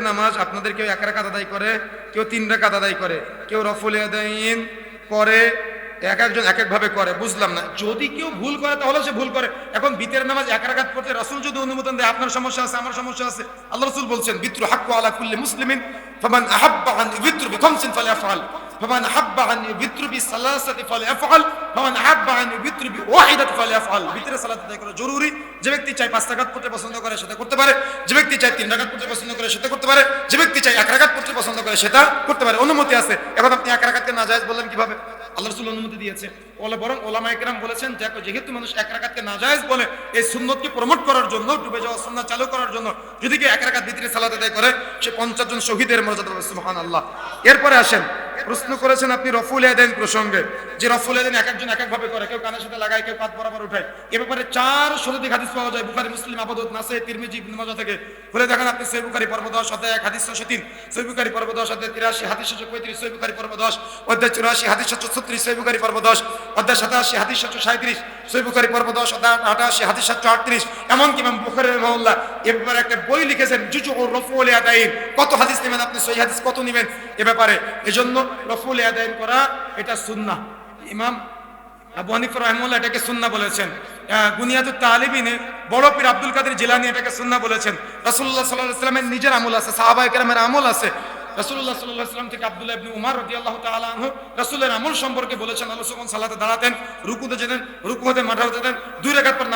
নামাজ আপনাদের কেউ এক রাকাত আদায় করে, কেউ তিন রাকাত আদায় করে, কেউ রফুল আদায়ন করে, এক একজন এক একভাবে করে, বুঝলাম না। যদি কেউ ভুল করে, তাহলে সে ভুল করে। এখন বিতের নামাজ এক রাকাত পড়তে রসুল যদি অনুমোদন দেয়, আপনার সমস্যা আছে, আমার সমস্যা আছে। আল্লাহ রসুল বলছেন, বিত্র হাক্কু আলা কুল্লি মুসলিমিন, ফমান আহাব্বা আন বিত্রু ফালা ফালইফআল ফামান আহাব্বা আন বিত্রু বিসালাসাতি ফালইফআল ফামান আহাব্বা আন বিত্রু বিওয়াহিদাতি ফালইফআল বিতরে সালাত আদায় করা জরুরি। যে ব্যক্তি চাই পাঁচ রাকাত পড়তে পছন্দ করে সেটা করতে পারে। যে ব্যক্তি চাই তিন রাকাত পড়তে পছন্দ করে সেটা করতে পারে। যে ব্যক্তি চাই এক রাকাত পড়তে পছন্দ করে সেটা করতে পারে। অনুমতি আছে। এখন আপনি এক রাকাতকে নাজায়েজ বললেন কীভাবে? আল্লাহ রাসূল অনুমতি দিয়েছে। ওলা বরং ওলামা একরাম বলেছেন দেখো, যেহেতু মানুষ এক রাকাতকে নাজায়েজ বলে, এই সুন্নতকে প্রমোট করার জন্য, ডুবে যাওয়া সুন্নাত চালু করার জন্য যদি কেউ এক রাকাত ভিতরে সালাত আদায় করে, সে পঞ্চাশ জন শহীদের মর্যাদা পাবে, সুবহানাল্লাহ। এরপরে আসেন প্রশ্ন করেছেন আপনি রফুল আদাইন প্রসঙ্গে, যে রফুল আদাইন এক একজন এক এক ভাবে করে, কেউ কানের সাথে লাগায়, কেউ কাত বরাবর উঠায়। এ ব্যাপারে চার শতাধিক হাদিস পাওয়া যায়, বুখারী, মুসলিম আবাদত নাসে তিরমিজি, ইবনে মাজাহ থেকে। খুলে দেখেন আপনি সহিহ বুখারী পর্ব 10 অধ্যায় 1 হাদিস 603 সহিহ বুখারী পর্ব 10 অধ্যায় 83 হাদিস 635 সহিহ বুখারী পর্ব 10 অধ্যায় 84 হাদিস 736 সহিহ বুখারী পর্ব 10 অধ্যায় 87 হাদিস 737 সহিহ বুখারী পর্ব 10 অধ্যায় 88 হাদিস 738 এমন কি ইমাম বুখারী রাহিমাহুল্লাহ এ ব্যাপারে একটা বই লিখেছেন জুজুর রফুল আদাইন কত হাদিস নেবেন আপনি? সহিহ হাদিস কত নেবেন? এ ব্যাপারে। এজন্য রফুল আদাইন করা এটা সুন্নাহ। ইমাম আবু হানিফা রহমুল্লাহ এটাকে সুন্না বলেছেন। আহ, বুনিয়াদুত তালিবিনে বড় পীর আব্দুল কাদের জিলানি এটাকে সুন্না বলেছেন। রাসূলুল্লাহ সাল্লাল্লাহু আলাইহি সাল্লামের নিজের আমল আছে সাহাবা একরামের আমল আছে। রাসূলুল্লাহ সাল্লাল্লাহু আলাইহি সাল্লাম থেকে আব্দুল্লাহ ইবনে উমর রাদিয়াল্লাহু তাআলা আনহু রাসূলের আমল সম্পর্কে বলেছেন আল্লাহ যখন সালাতে দাঁড়াতেন রুকুতে যেতেন রুকু হতে রাকাত পর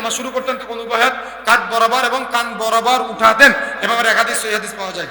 নামাজ শুরু করতেন তখন উভয় হাত বরাবর এবং কান বরাবর উঠাতেন। এভাবে একাধিক হাদিস পাওয়া যায়।